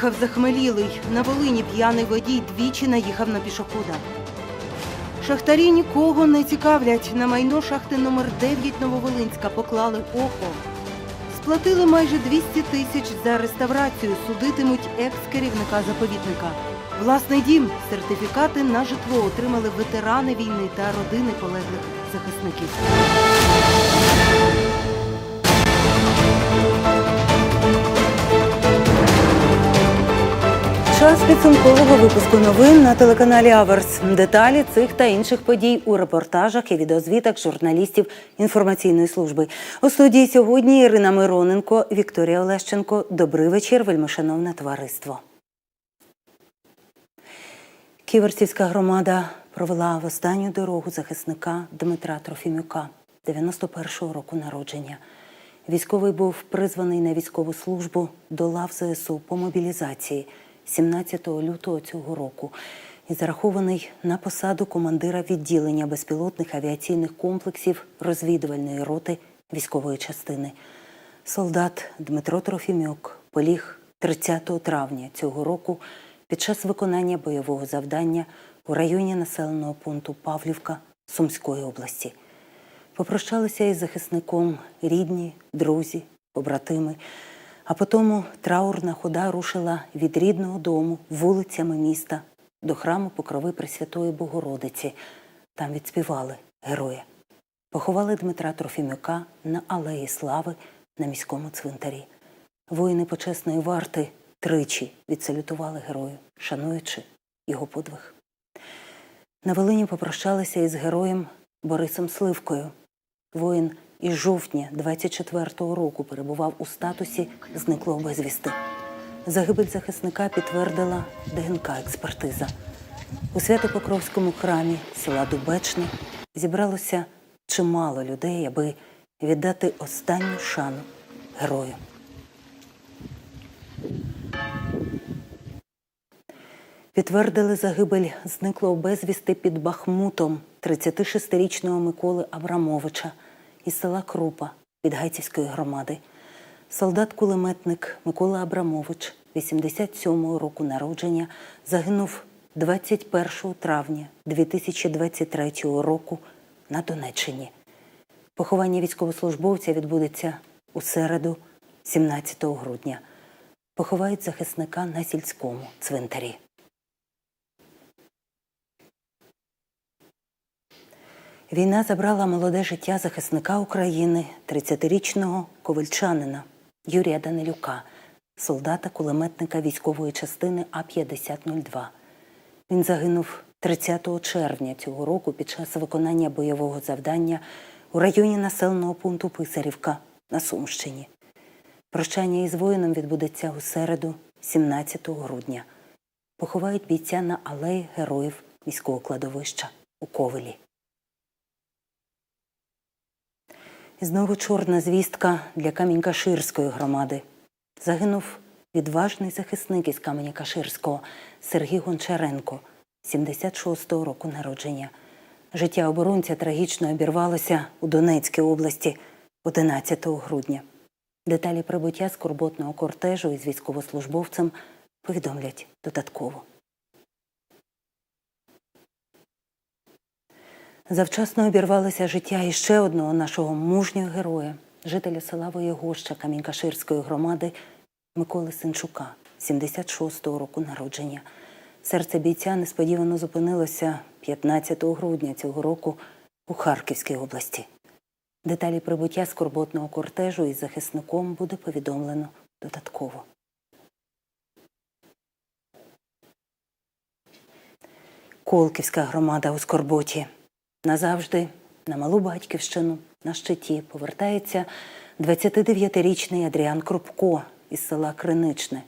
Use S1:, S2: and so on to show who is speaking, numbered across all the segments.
S1: Їхав захмелілий. На Волині п'яний водій двічі наїхав на пішохода. Шахтарі нікого не цікавлять. На майно шахти номер 9 Нововолинська поклали око. Сплатили майже 200 тисяч за реставрацію. Судитимуть екс-керівника заповідника. Власний дім, сертифікати на житло отримали ветерани війни та родини полеглих захисників. Час підсумкового випуску новин на телеканалі Аверс. Деталі цих та інших подій у репортажах і відеозвітах журналістів інформаційної служби. У студії сьогодні Ірина Мироненко, Вікторія Олещенко. Добрий вечір, вельмишановне товариство. Ківерцівська громада провела в останню дорогу захисника Дмитра Трофімюка, 91-го року народження. Військовий був призваний на військову службу до лав ЗСУ по мобілізації 17 лютого цього року і зарахований на посаду командира відділення безпілотних авіаційних комплексів розвідувальної роти військової частини. Солдат Дмитро Трофімюк поліг 30 травня цього року під час виконання бойового завдання у районі населеного пункту Павлівка Сумської області. Попрощалися із захисником рідні, друзі, побратими. А потім траурна хода рушила від рідного дому вулицями міста до храму Покрови Пресвятої Богородиці. Там відспівали героя. Поховали Дмитра Трофімюка на Алеї Слави на міському цвинтарі. Воїни почесної варти тричі відсалютували герою, шануючи його подвиг. На Волині попрощалися із героєм Борисом Сливкою. Воїн із жовтня 24-го року перебував у статусі зниклого безвісти. Загибель захисника підтвердила ДНК-експертиза. У Свято-Покровському храмі села Дубечне зібралося чимало людей, аби віддати останню шану герою. Підтвердили загибель зниклого безвісти під Бахмутом 36-річного Миколи Абрамовича із села Крупа Підгайцівської громади. Солдат-кулеметник Микола Абрамович, 87-го року народження, загинув 21 травня 2023 року на Донеччині. Поховання військовослужбовця відбудеться у середу, 17 грудня. Поховають захисника на сільському цвинтарі. Війна забрала молоде життя захисника України, 30-річного ковальчанина Юрія Данилюка, солдата-кулеметника військової частини А-5002. Він загинув 30 червня цього року під час виконання бойового завдання у районі населеного пункту Писарівка на Сумщині. Прощання із воїном відбудеться у середу, 17 грудня. Поховають бійця на алеї героїв міського кладовища у Ковелі. І знову чорна звістка для Камінь-Каширської громади. Загинув відважний захисник із Каменя-Каширського Сергій Гончаренко, 76-го року народження. Життя оборонця трагічно обірвалося у Донецькій області 11 грудня. Деталі прибуття скорботного кортежу із військовослужбовцем повідомлять додатково. Завчасно обірвалося життя іще одного нашого мужнього героя, жителя села Воєгоща Камінькаширської громади Миколи Синчука, 76-го року народження. Серце бійця несподівано зупинилося 15 грудня цього року у Харківській області. Деталі прибуття скорботного кортежу із захисником буде повідомлено додатково. Колківська громада у Скорботі. Назавжди на малу батьківщину на щиті повертається 29-річний Адріан Крупко із села Криничне.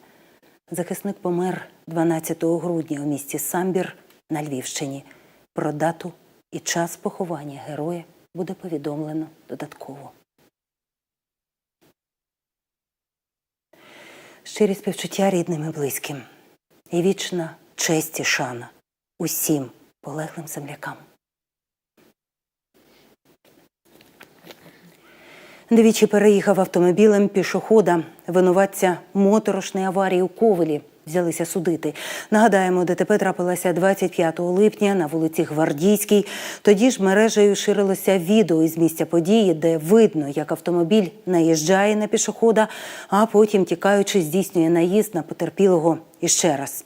S1: Захисник помер 12 грудня у місті Самбір на Львівщині. Про дату і час поховання героя буде повідомлено додатково. Щирі співчуття рідним і близьким. І вічна честь і шана усім полеглим землякам. Двічі переїхав автомобілем пішохода, винуватця моторошної аварії у Ковелі взялися судити. Нагадаємо, ДТП трапилося 25 липня на вулиці Гвардійській. Тоді ж мережею ширилося відео із місця події, де видно, як автомобіль наїжджає на пішохода, а потім, тікаючи, здійснює наїзд на потерпілого іще раз.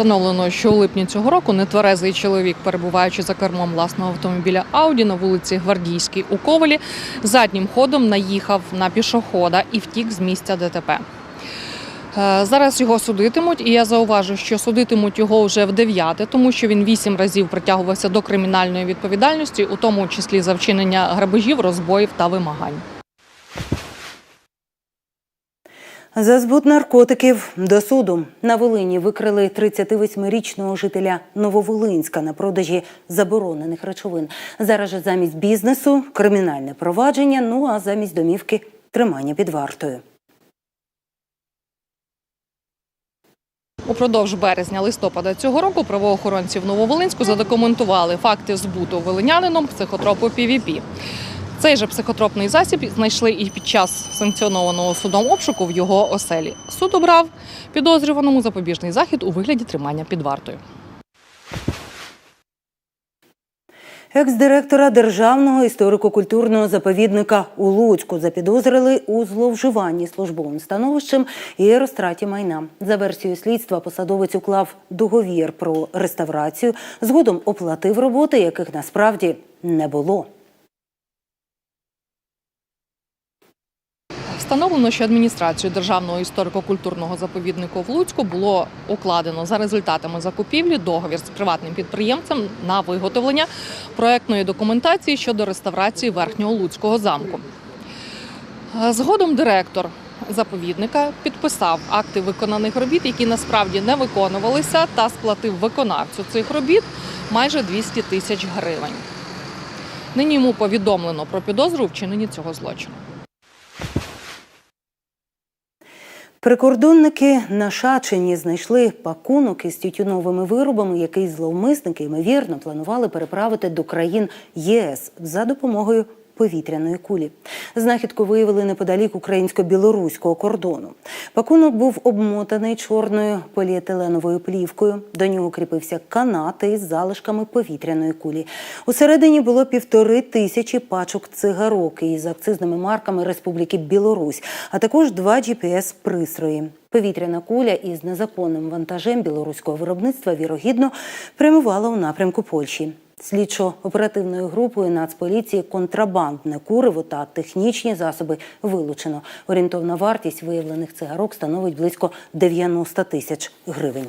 S2: Встановлено, що у липні цього року нетверезий чоловік, перебуваючи за кермом власного автомобіля Ауді на вулиці Гвардійській у Ковелі, заднім ходом наїхав на пішохода і втік з місця ДТП. Е, Зараз його судитимуть, і я зауважу, що судитимуть його вже в дев'яте, тому що він вісім разів притягувався до кримінальної відповідальності, у тому числі за вчинення грабежів, розбоїв та вимагань.
S1: За збут наркотиків до суду на Волині викрили 38-річного жителя Нововолинська на продажі заборонених речовин. Зараз же замість бізнесу кримінальне провадження, ну а замість домівки тримання під вартою.
S2: Упродовж березня-листопада цього року правоохоронці в Нововолинську задокументували факти збуту волинянином психотропу ПВП. Цей же психотропний засіб знайшли і під час санкціонованого судом обшуку в його оселі. Суд обрав підозрюваному запобіжний захід у вигляді тримання під вартою.
S1: Екс-директора Державного історико-культурного заповідника у Луцьку запідозрили у зловживанні службовим становищем і розтраті майна. За версією слідства посадовець уклав договір про реставрацію, згодом оплатив роботи, яких насправді не було.
S2: Встановлено, що адміністрацію Державного історико-культурного заповіднику в Луцьку було укладено за результатами закупівлі договір з приватним підприємцем на виготовлення проектної документації щодо реставрації верхнього луцького замку. Е, Згодом директор заповідника підписав акти виконаних робіт, які насправді не виконувалися, та сплатив виконавцю цих робіт майже 200 тисяч гривень. Нині йому повідомлено про підозру вчиненні цього злочину.
S1: Прикордонники на Шачині знайшли пакунок із тютюновими виробами, який зловмисники ймовірно планували переправити до країн ЄС за допомогою повітряної кулі. Знахідку виявили неподалік українсько-білоруського кордону. Пакунок був обмотаний чорною поліетиленовою плівкою. До нього кріпився канат із залишками повітряної кулі. Усередині було півтори тисячі пачок цигарок із акцизними марками Республіки Білорусь, а також два GPS-пристрої. Повітряна куля із незаконним вантажем білоруського виробництва вірогідно прямувала у напрямку Польщі. Слідчо-оперативною групою Нацполіції контрабандне куриво та технічні засоби вилучено. Орієнтовна вартість виявлених цигарок становить близько 90 тисяч гривень.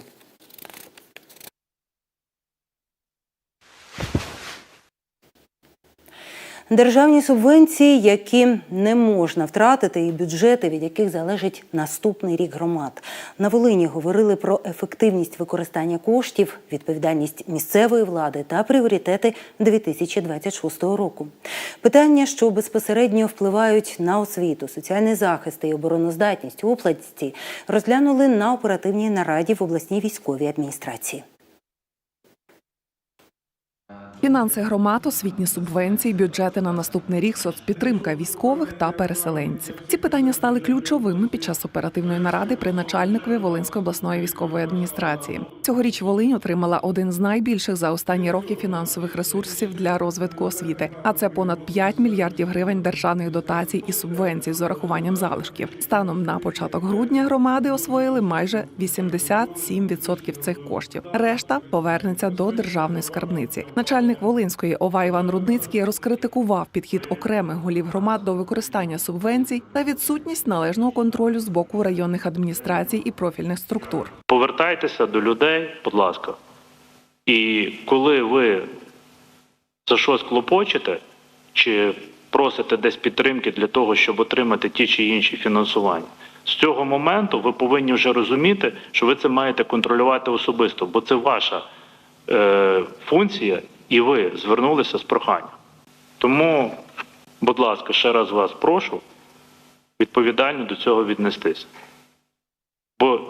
S1: Державні субвенції, які не можна втратити, і бюджети, від яких залежить наступний рік громад. На Волині говорили про ефективність використання коштів, відповідальність місцевої влади та пріоритети 2026 року. Питання, що безпосередньо впливають на освіту, соціальний захист і обороноздатність області, розглянули на оперативній нараді в обласній військовій адміністрації.
S3: Фінанси громад, освітні субвенції, бюджети на наступний рік, соцпідтримка військових та переселенців. Ці питання стали ключовими під час оперативної наради при начальникові Волинської обласної військової адміністрації. Цьогоріч Волинь отримала один з найбільших за останні роки фінансових ресурсів для розвитку освіти, а це понад 5 мільярдів гривень державних дотацій і субвенцій з урахуванням залишків. Станом на початок грудня громади освоїли майже 87% цих коштів. Решта повернеться до державної скарбниці. Начальник Волинської ОВА Іван Рудницький розкритикував підхід окремих голів громад до використання субвенцій та відсутність належного контролю з боку районних адміністрацій і профільних структур.
S4: Повертайтеся до людей, будь ласка. І коли ви за щось клопочете чи просите десь підтримки для того, щоб отримати ті чи інші фінансування, з цього моменту ви повинні вже розуміти, що ви це маєте контролювати особисто, бо це ваша е, функція, і ви звернулися з проханням. Тому, будь ласка, ще раз вас прошу відповідально до цього віднестися. Бо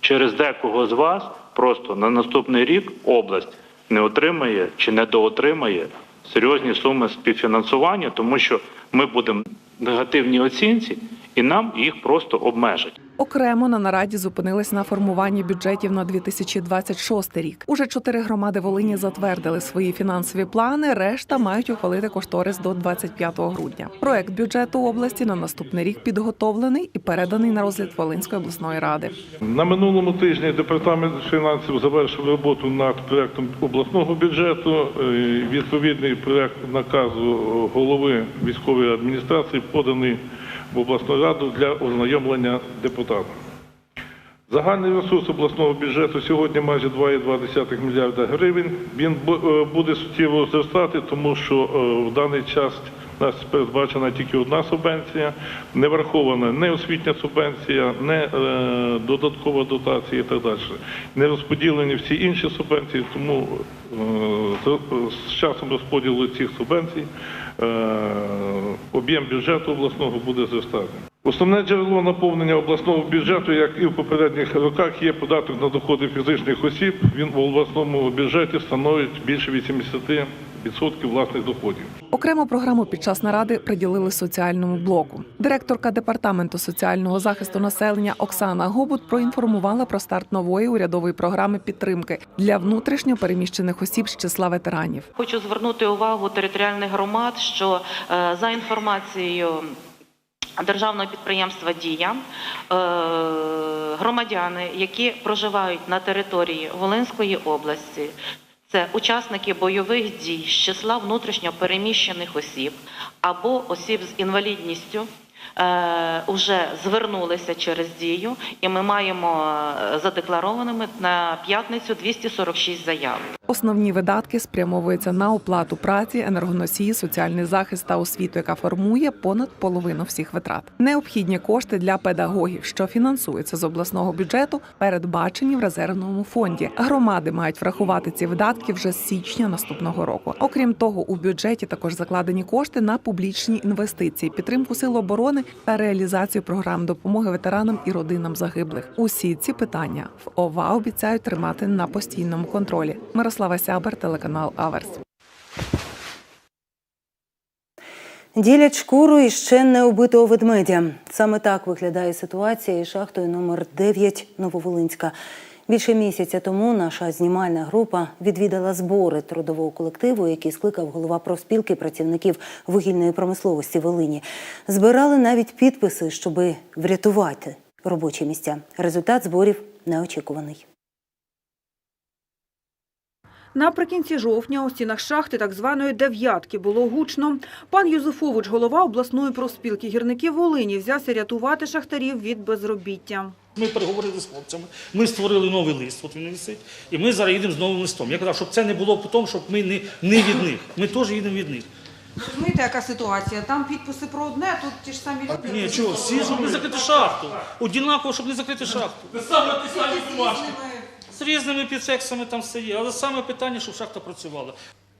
S4: через декого з вас просто на наступний рік область не отримає чи не доотримає серйозні суми співфінансування, тому що ми будемо негативній оцінці, і нам їх просто обмежать.
S3: Окремо на нараді зупинились на формуванні бюджетів на 2026 рік. Уже чотири громади Волині затвердили свої фінансові плани. Решта мають ухвалити кошторис до 25 грудня. Проект бюджету області на наступний рік підготовлений і переданий на розгляд Волинської обласної ради.
S5: На минулому тижні департамент фінансів завершив роботу над проектом обласного бюджету. Е, Відповідний проект наказу голови військової адміністрації поданий в обласну раду для ознайомлення депутатів. Загальний ресурс обласного бюджету сьогодні майже 2,2 мільярда гривень. Він е, буде суттєво зростати, тому що е, в даний час у нас передбачена тільки одна субвенція, не врахована не освітня субвенція, не е, додаткова дотація і так далі. Не розподілені всі інші субвенції, тому з- часом розподілу цих субвенцій об'єм бюджету обласного буде зростати. Основне джерело наповнення обласного бюджету, як і в попередніх роках, є податок на доходи фізичних осіб. Він в обласному бюджеті становить більше 80% власних доходів.
S3: Окрему програму під час наради приділили соціальному блоку. Директорка департаменту соціального захисту населення Оксана Гобут проінформувала про старт нової урядової програми підтримки для внутрішньо переміщених осіб з числа ветеранів.
S6: Хочу звернути увагу територіальних громад, що е, за інформацією державного підприємства Дія е, громадяни, які проживають на території Волинської області. Це учасники бойових дій з числа внутрішньо переміщених осіб або осіб з інвалідністю. вже звернулися через дію, і ми маємо е, задекларованими на п'ятницю 246 заяв.
S3: Основні видатки спрямовуються на оплату праці, енергоносії, соціальний захист та освіту, яка формує понад половину всіх витрат. Необхідні кошти для педагогів, що фінансуються з обласного бюджету, передбачені в резервному фонді. Громади мають врахувати ці видатки вже з січня наступного року. Окрім того, у бюджеті також закладені кошти на публічні інвестиції, підтримку сил оборони та реалізацію програм допомоги ветеранам і родинам загиблих. Усі ці питання в ОВА обіцяють тримати на постійному контролі. Мирослава Сябер, телеканал Аверс.
S1: Ділять шкуру і ще не убитого ведмедя. Саме так виглядає ситуація із шахтою номер 9 Нововолинська. Більше місяця тому наша знімальна група відвідала збори трудового колективу, який скликав голова профспілки працівників вугільної промисловості Волині. Збирали навіть підписи, щоб врятувати робочі місця. Результат зборів неочікуваний.
S7: Наприкінці жовтня у стінах шахти так званої дев'ятки було гучно. Пан Юзефович, голова обласної профспілки гірників Волині, взявся рятувати шахтарів від безробіття.
S8: Ми переговорили з хлопцями, ми створили новий лист, от він висить, і ми зараз їдемо з новим листом. Я казав, щоб це не було потім, щоб ми не, не від них. Ми теж їдемо від них.
S7: Розумієте, яка ситуація? Там підписи про одне, тут ті ж самі люди.
S8: Ні, чого, всі, щоб не закрити шахту. Однаково, щоб не закрити шахту. З різними підсексами там все є. Але саме питання, щоб шахта працювала.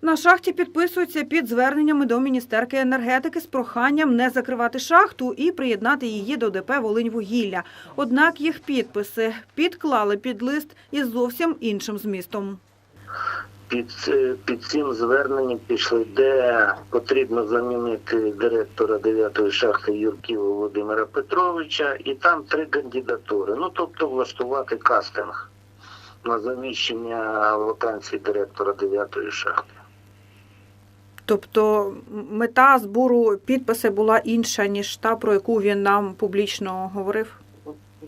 S7: На шахті підписуються під зверненнями до Міністерки енергетики з проханням не закривати шахту і приєднати її до ДП «Волиньвугілля». Однак їх підписи підклали під лист із зовсім іншим змістом.
S9: Під, під цим зверненням пішли, де потрібно замінити директора 9-ї шахти Юрківа Володимира Петровича, і там три кандидатури. Ну, тобто влаштувати кастинг на заміщення вакансії директора 9-ї шахти.
S7: Тобто мета збору підписи була інша, ніж та, про яку він нам публічно говорив?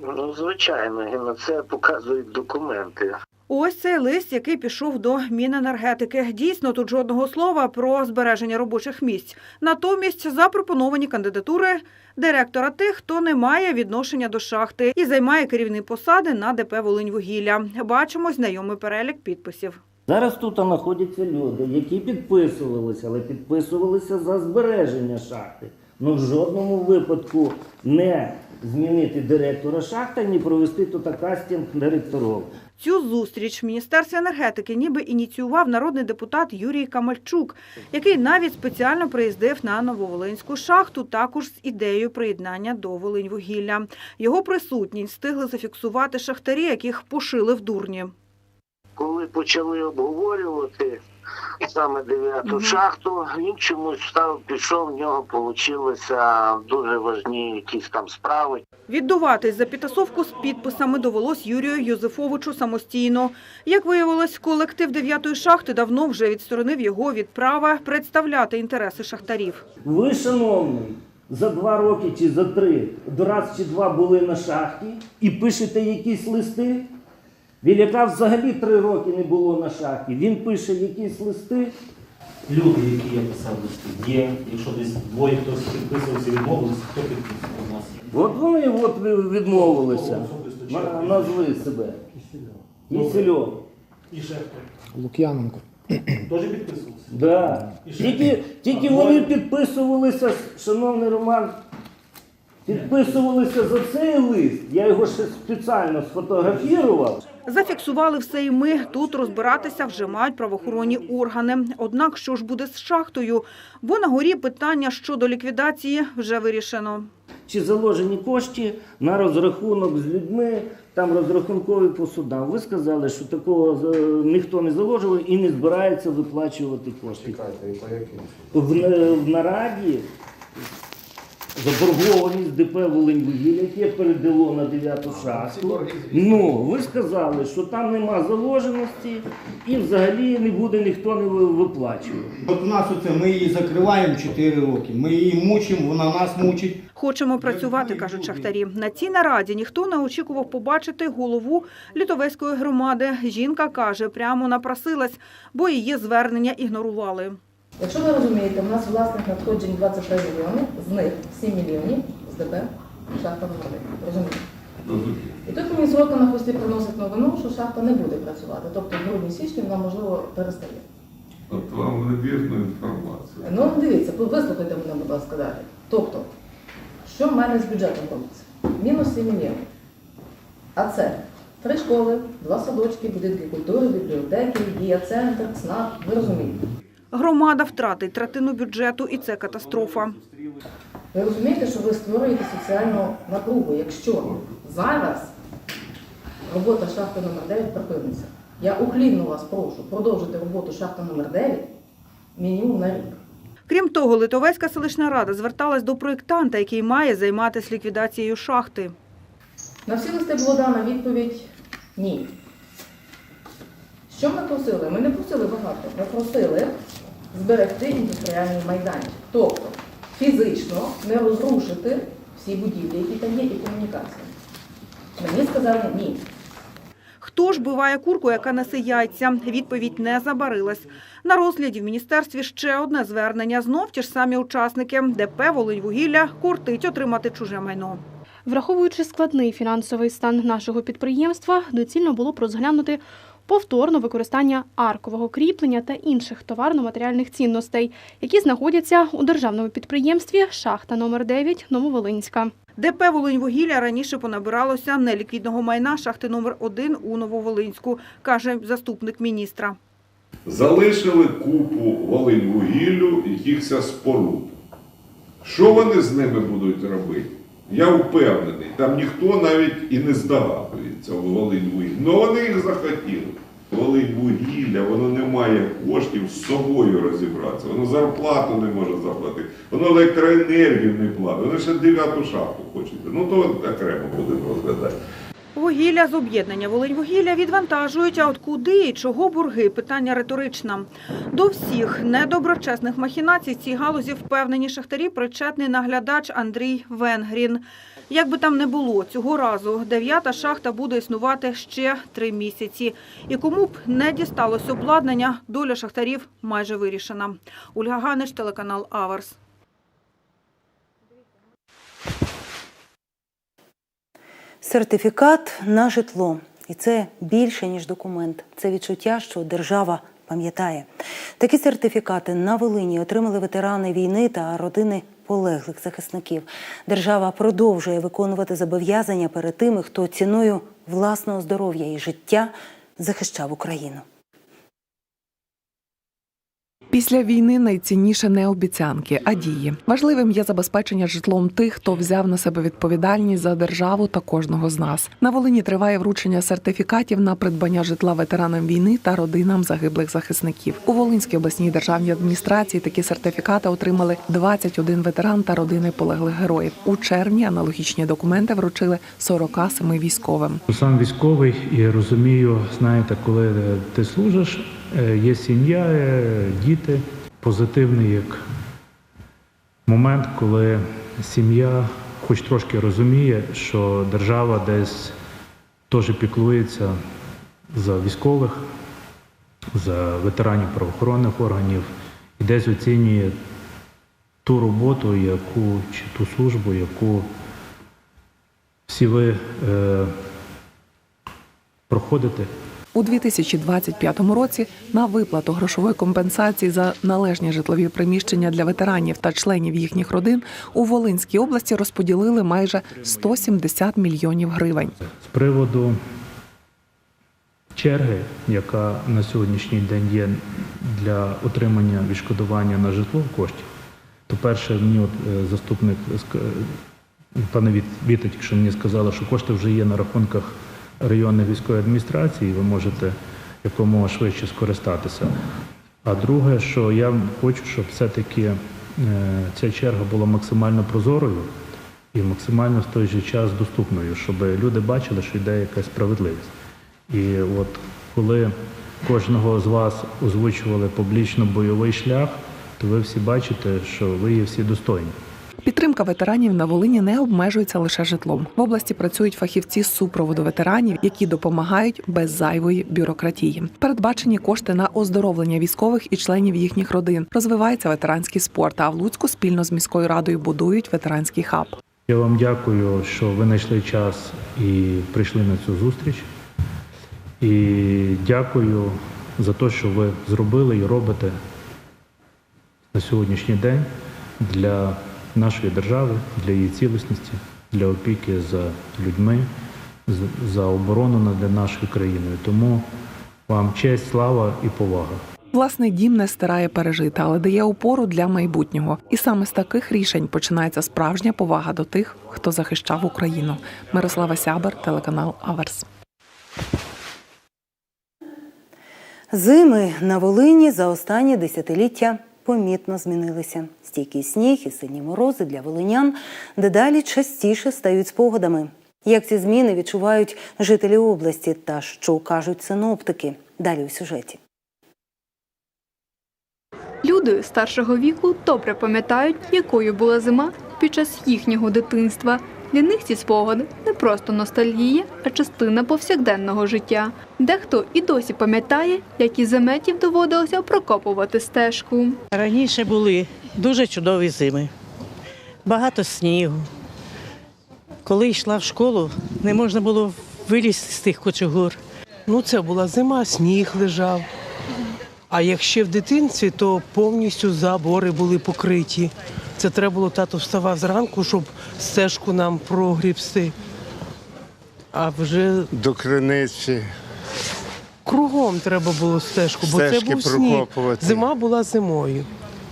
S9: Ну, звичайно, і на це показують документи.
S7: Ось цей лист, який пішов до Міненергетики. Дійсно, тут жодного слова про збереження робочих місць. Натомість запропоновані кандидатури директора тих, хто не має відношення до шахти і займає керівні посади на ДП «Волиньвугілля». Бачимо знайомий перелік підписів.
S10: Зараз тут знаходяться люди, які підписувалися, але підписувалися за збереження шахти. Ну в жодному випадку не змінити директора шахти, ні провести тут кастинг директорів.
S7: Цю зустріч в Міністерстві енергетики ніби ініціював народний депутат Юрій Камальчук, який навіть спеціально приїздив на Нововолинську шахту, також з ідеєю приєднання до Волиньвугілля. Його присутність встигли зафіксувати шахтарі, яких пошили в дурні.
S9: Коли почали обговорювати саме дев'яту шахту, він чомусь став, пішов, в нього получилися дуже важні якісь там справи.
S7: Віддуватись за підтасовку з підписами довелось Юрію Юзефовичу самостійно. Як виявилось, колектив дев'ятої шахти давно вже відсторонив його від права представляти інтереси шахтарів.
S10: Ви, шановний, за два роки чи за три раз чи два були на шахті і пишете якісь листи. Віляка взагалі три роки не було на шахті. Він пише якісь листи.
S8: Люди, які я писав листи, є. Якщо десь двоє хтось підписувався, відмовилися, хто підписував у нас?
S10: От вони от відмовилися. На- Назви себе. Кісельов.
S8: І ще хто?
S11: Лук'яненко.
S8: Теж підписувався?
S10: Да.
S8: І ще
S10: Тільки, тільки
S8: А
S10: вони підписувалися, шановний Роман, підписувалися за цей лист. Я його ще спеціально сфотографував.
S7: Зафіксували все і ми. Тут розбиратися вже мають правоохоронні органи. Однак, що ж буде з шахтою? Бо на горі питання щодо ліквідації вже вирішено.
S10: Чи заложені кошти на розрахунок з людьми, там розрахункові по судам. Ви сказали, що такого е, ніхто не заложив і не збирається виплачувати кошти. В, в нараді заборгованість ДП Волиньвугілля, яке передало на 9 шахту. Ну, ви сказали, що там нема заложеності і взагалі не буде ніхто не ви- виплачувати.
S11: От у нас оце ми її закриваємо 4 роки. Ми її мучимо, вона нас мучить.
S7: Хочемо працювати, кажуть шахтарі. На цій нараді ніхто не очікував побачити голову літовецької громади. Жінка каже, прямо напросилась, бо її звернення ігнорували.
S12: Якщо ви розумієте, у нас власних надходжень 23 мільйони, з них 7 мільйонів з ДБ шахта 1. Розумієте? І тут мені сорока на хвості приносить новину, що шахта не буде працювати. Тобто в грудні січні вона, можливо, перестає.
S13: Тобто вам невірну інформацію.
S12: Ну, дивіться, вислухайте мене, будь ласка, далі. Тобто, що в мене з бюджетом робиться? Мінус 7 мільйонів. А це три школи, два садочки, будинки культури, бібліотеки, дія-центр, ЦНАП. Ви розумієте?
S7: Громада втратить третину бюджету, і це катастрофа.
S12: Ви розумієте, що ви створюєте соціальну напругу, якщо зараз робота шахти номер 9 припиниться. Я уклінно вас прошу продовжити роботу шахти номер 9 мінімум на рік.
S7: Крім того, Литовецька селищна рада зверталась до проєктанта, який має займатися ліквідацією шахти.
S12: На всі листи було дана відповідь ні. Що ми просили? Ми не просили багато. Ми просили зберегти індустріальний майданчик. Тобто фізично не розрушити всі будівлі, які там є, і комунікації. Мені сказали ні.
S7: Хто ж биває курку, яка несе яйця? Відповідь не забарилась. На розгляді в міністерстві ще одне звернення. Знов ті ж самі учасники. ДП «Волиньвугілля» кортить отримати чуже майно.
S14: Враховуючи складний фінансовий стан нашого підприємства, доцільно було б розглянути повторно використання аркового кріплення та інших товарно-матеріальних цінностей, які знаходяться у державному підприємстві Шахта номер 9 Нововолинська.
S7: ДП «Волиньвугілля» раніше понабиралося неліквідного майна шахти номер 1 у Нововолинську, каже заступник міністра.
S13: Залишили купу Волиньвугіллю якихось споруд. Що вони з ними будуть робити? Я впевнений, там ніхто навіть і не здогадується у Волиньвугілля. Ну вони їх захотіли. Волиньвугілля, воно не має коштів з собою розібратися. Воно зарплату не може заплатити, воно електроенергію не платить. Вони ще дев'яту шахту хочуть. Ну то окремо будемо розглядати.
S7: Вугілля з об'єднання «Волиньвугілля» відвантажують, а от куди і чого борги – питання риторичне. До всіх недоброчесних махінацій цій галузі впевнені шахтарі причетний наглядач Андрій Венгрін. Як би там не було, цього разу дев'ята шахта буде існувати ще три місяці. І кому б не дісталось обладнання, доля шахтарів майже вирішена. Ольга Ганич, телеканал «Аверс».
S1: Сертифікат на житло. І це більше, ніж документ. Це відчуття, що держава пам'ятає. Такі сертифікати на Волині отримали ветерани війни та родини полеглих захисників. Держава продовжує виконувати зобов'язання перед тими, хто ціною власного здоров'я і життя захищав Україну.
S3: Після війни найцінніше не обіцянки, а дії. Важливим є забезпечення житлом тих, хто взяв на себе відповідальність за державу та кожного з нас. На Волині триває вручення сертифікатів на придбання житла ветеранам війни та родинам загиблих захисників. У Волинській обласній державній адміністрації такі сертифікати отримали 21 ветеран та родини полеглих героїв. У червні аналогічні документи вручили 47 військовим.
S15: Сам військовий і розумію, знаєте, коли ти служиш, є сім'я, е, діти. Позитивний як момент, коли сім'я хоч трошки розуміє, що держава десь теж піклується за військових, за ветеранів правоохоронних органів і десь оцінює ту роботу, яку чи ту службу, яку всі ви е, проходите.
S3: У 2025 році на виплату грошової компенсації за належні житлові приміщення для ветеранів та членів їхніх родин у Волинській області розподілили майже 170 мільйонів гривень.
S15: З приводу черги, яка на сьогоднішній день є для отримання відшкодування на житло коштів, то перше мені от е, заступник ск- е, пане Віт- Віта, що мені сказали, що кошти вже є на рахунках районної військової адміністрації, ви можете якомога швидше скористатися. А друге, що я хочу, щоб все-таки е, ця черга була максимально прозорою і максимально в той же час доступною, щоб люди бачили, що йде якась справедливість. І от коли кожного з вас озвучували публічно бойовий шлях, то ви всі бачите, що ви є всі достойні.
S3: Підтримка ветеранів на Волині не обмежується лише житлом. В області працюють фахівці з супроводу ветеранів, які допомагають без зайвої бюрократії. Передбачені кошти на оздоровлення військових і членів їхніх родин. Розвивається ветеранський спорт. А в Луцьку спільно з міською радою будують ветеранський хаб.
S15: Я вам дякую, що ви знайшли час і прийшли на цю зустріч. І дякую за те, що ви зробили і робите на сьогоднішній день для нашої держави, для її цілісності, для опіки за людьми, з- за оборону над нашою країною. Тому вам честь, слава і повага.
S3: Власний дім не стирає пережити, але дає опору для майбутнього. І саме з таких рішень починається справжня повага до тих, хто захищав Україну. Мирослава Сябер, телеканал Аверс.
S1: Зими на Волині за останні десятиліття помітно змінилися. Стійкий сніг і сильні морози для волинян дедалі частіше стають спогадами. Як ці зміни відчувають жителі області та що кажуть синоптики? Далі у сюжеті.
S14: Люди старшого віку добре пам'ятають, якою була зима під час їхнього дитинства. Для них ці спогади не просто ностальгія, а частина повсякденного життя. Дехто і досі пам'ятає, як із заметів доводилося прокопувати стежку.
S16: Раніше були дуже чудові зими, багато снігу. Коли йшла в школу, не можна було вилізти з тих кочугур.
S17: Ну, це була зима, сніг лежав. А якщо в дитинстві, то повністю забори були покриті. Це треба було тато вставав зранку, щоб стежку нам прогрібсти. А вже
S18: До криниці.
S17: кругом треба було стежку, бо це
S18: Стежки
S17: був сніг. Зима була зимою.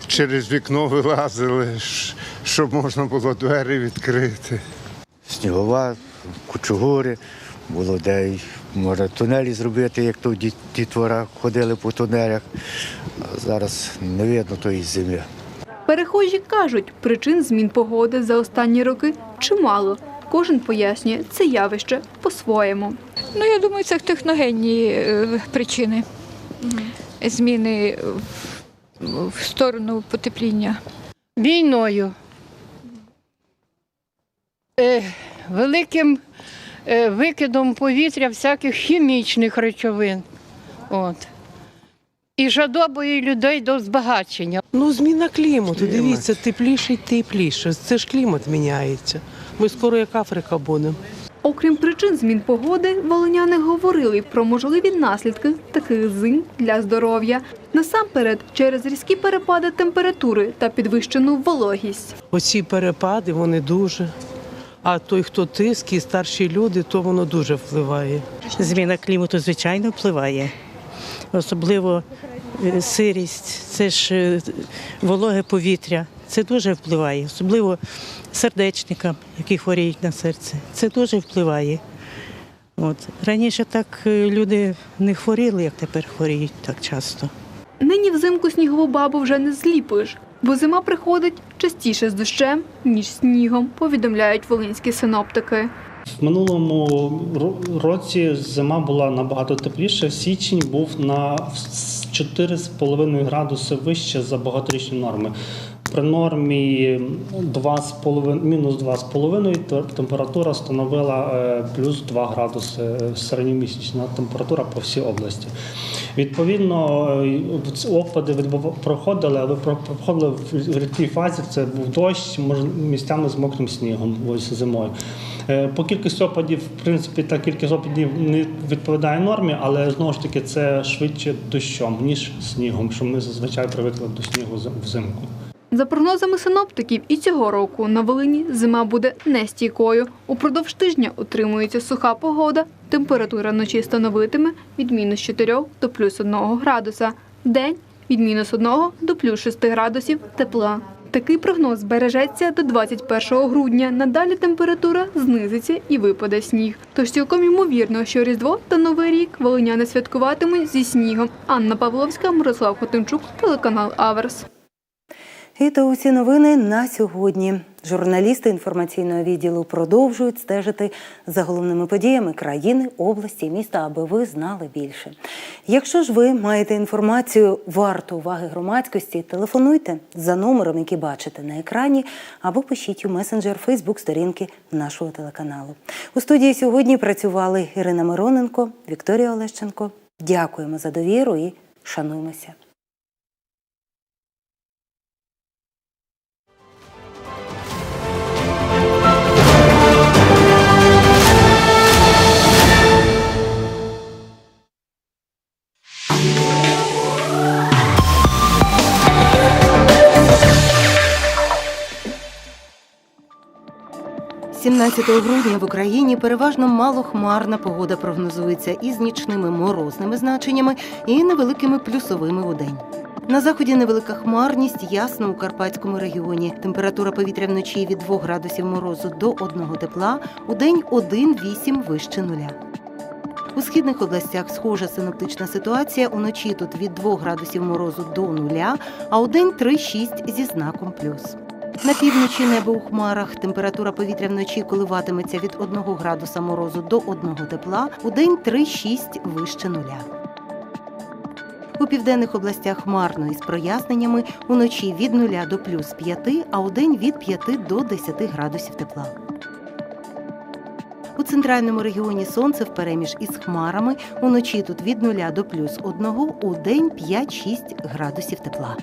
S18: Через вікно вилазили, щоб можна було двері відкрити.
S19: снігова, кучугури, було де може тунелі зробити, як то ді- дітвора ходили по тунелях. А зараз не видно тої землі.
S14: Перехожі кажуть, причин змін погоди за останні роки чимало. Кожен пояснює це явище по-своєму.
S20: Ну, я думаю, це техногенні е, причини зміни в, сторону потепління.
S21: Війною. Е, великим викидом повітря всяких хімічних речовин. От. І жадобою людей до збагачення.
S17: Ну, зміна клімату. Дивіться, тепліше й тепліше. Це ж клімат міняється. Ми скоро як Африка будемо.
S14: Окрім причин змін погоди, волиняни говорили про можливі наслідки таких зим для здоров'я. Насамперед, через різкі перепади температури та підвищену вологість.
S17: Оці перепади, вони дуже. А той, хто тиск і старші люди, то воно дуже впливає.
S16: Зміна клімату, звичайно, впливає. Особливо е, сирість, це ж е, вологе повітря. Це дуже впливає, особливо сердечникам, які хворіють на серце. Це дуже впливає. От. Раніше так е, люди не хворіли, як тепер хворіють так часто.
S14: Нині взимку снігову бабу вже не зліпиш, бо зима приходить частіше з дощем, ніж снігом, повідомляють волинські синоптики.
S22: В минулому році зима була набагато тепліша. Січень був на 4,5 градуси вище за багаторічні норми. При нормі 2,5, мінус 2,5 температура становила е, плюс 2 градуси е, середньомісячна температура по всій області. Відповідно, е, опади проходили, але про- проходили в рідкій фазі. Це був дощ, місцями з мокрим снігом ось зимою. Е, По кількості опадів, в принципі, та кількість опадів не відповідає нормі, але знову ж таки це швидше дощом, ніж снігом, що ми зазвичай привикли до снігу взимку.
S14: За прогнозами синоптиків, і цього року на Волині зима буде нестійкою. Упродовж тижня утримується суха погода. Температура вночі становитиме від мінус 4 до плюс 1 градуса. Вдень від мінус 1 до плюс 6 градусів тепла. Такий прогноз збережеться до 21 грудня. Надалі температура знизиться і випаде сніг. Тож цілком ймовірно, що Різдво та Новий рік волиняни святкуватимуть зі снігом. Анна Павловська, Мирослав Хотимчук, телеканал Аверс.
S1: І то усі новини на сьогодні. Журналісти інформаційного відділу продовжують стежити за головними подіями країни, області міста, аби ви знали більше. Якщо ж ви маєте інформацію варту уваги громадськості, телефонуйте за номером, який бачите на екрані, або пишіть у месенджер Фейсбук сторінки нашого телеканалу. У студії сьогодні працювали Ірина Мироненко, Вікторія Олещенко. Дякуємо за довіру і шануємося. – 17 грудня в Україні переважно малохмарна погода прогнозується із нічними морозними значеннями і невеликими плюсовими у день. На заході невелика хмарність, ясно у Карпатському регіоні. Температура повітря вночі від 2 градусів морозу до 1 тепла, у день 1-8 вище нуля. У східних областях схожа синоптична ситуація. Уночі тут від 2 градусів морозу до нуля, а у день 3-6 зі знаком плюс. На півночі небо у хмарах. Температура повітря вночі коливатиметься від 1 градуса морозу до 1 тепла, у день 3-6 вище нуля. У південних областях хмарно із проясненнями, уночі від 0 до плюс 5, а у день від 5 до 10 градусів тепла. У центральному регіоні сонце впереміж із хмарами, уночі тут від 0 до плюс 1, у день 5-6 градусів тепла.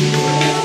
S1: Thank you.